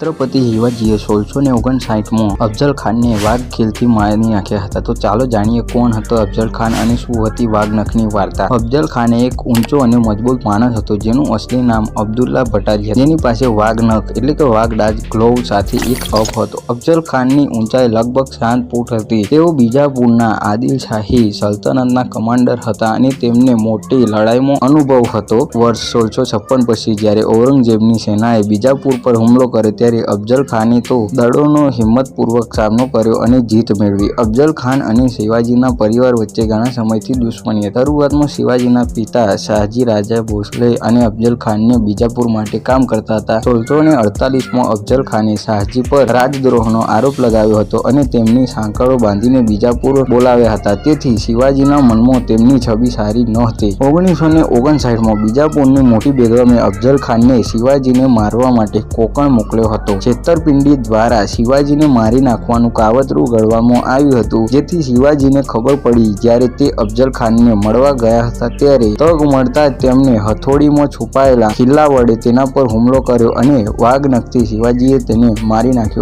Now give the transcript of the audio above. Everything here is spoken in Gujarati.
છત્રપતિ શિવાજીએ સોળસો ને ઓગણસાઠમાં અફઝલ ખાનને વાઘ ખીલથી મારી નાખ્યા હતા. તો ચાલો જાણીએ કોણ હતો અફઝલ ખાન અને શું હતી વાઘનખની વાર્તા. અફઝલ ખાન એક ઊંચો અને મજબૂત માણસ હતો, જેનું અસલી નામ અબ્દુલ્લા ભટારી જેની પાસે વાઘનખ એટલે કે વાઘડાજ ગ્લોવ સાથે એક અપ હતો. અફઝલ ખાનની ઊંચાઈ લગભગ સાત ફૂટ હતી. તેઓ બીજાપુરના આદિલશાહી સલ્તનતના કમાન્ડર હતા અને તેમને મોટી લડાઈમાં અનુભવ હતો. વર્ષ સોળસો છપ્પન પછી જ્યારે ઔરંગઝેબની સેનાએ બીજાપુર પર હુમલો કર્યો ત્યારે અફઝલ ખાને તો દળોનો હિંમતપૂર્વક સામનો કર્યો અને જીત મેળવી. અફઝલ ખાન અને શિવાજીના પરિવાર વચ્ચે ઘણા સમયથી દુશ્મની શરૂઆતમાં શિવાજીના પિતા શાહજી રાજા ભોસલે અને અફઝલ ખાનને બીજાપુર માટે કામ કરતા હતા. સોળસો ને અડતાલીસમાં અફઝલ ખાને શાહજી પર રાજદ્રોહનો આરોપ લગાવ્યો હતો અને તેમની સાંકળો બાંધીને બીજાપુર બોલાવ્યા હતા. તેથી શિવાજીના મનમાં તેમની છબી સારી નહોતી ઓગણીસો ને ઓગણસાઠમાં બીજાપુરની મોટી બેગમે અફઝલ ખાનને શિવાજીને મારવા માટે કોકણ મોકલ્યો હતો છેતરપિંડી દ્વારા શિવાજીને મારી નાખવાનું કાવતરું ઘડવામાં આવ્યું હતું. જેથી શિવાજીને ખબર પડી જ્યારે તે અફઝલ ખાનને મળવા ગયા હતા ત્યારે તગ મળતા તેમને હથોડીમાં છુપાયેલા કિલ્લા વડે તેના પર હુમલો કર્યો અને વાઘનખથી શિવાજીએ તેને મારી નાખ્યો.